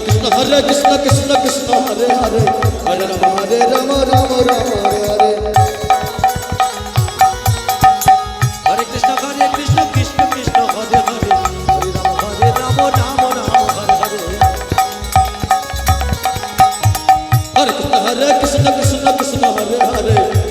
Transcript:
Krishna Hare Krishna Krishna Krishna Hare Hare Hare Ram Hare Ram Hare Hare Hare Krishna Hare Krishna Krishna Krishna Hare Hare Hare Ram Hare Ram Ram Ram Hare Hare Hare Krishna Hare Krishna Krishna Krishna Hare Hare Hare Ram Hare Ram Ram Ram Hare Hare Hare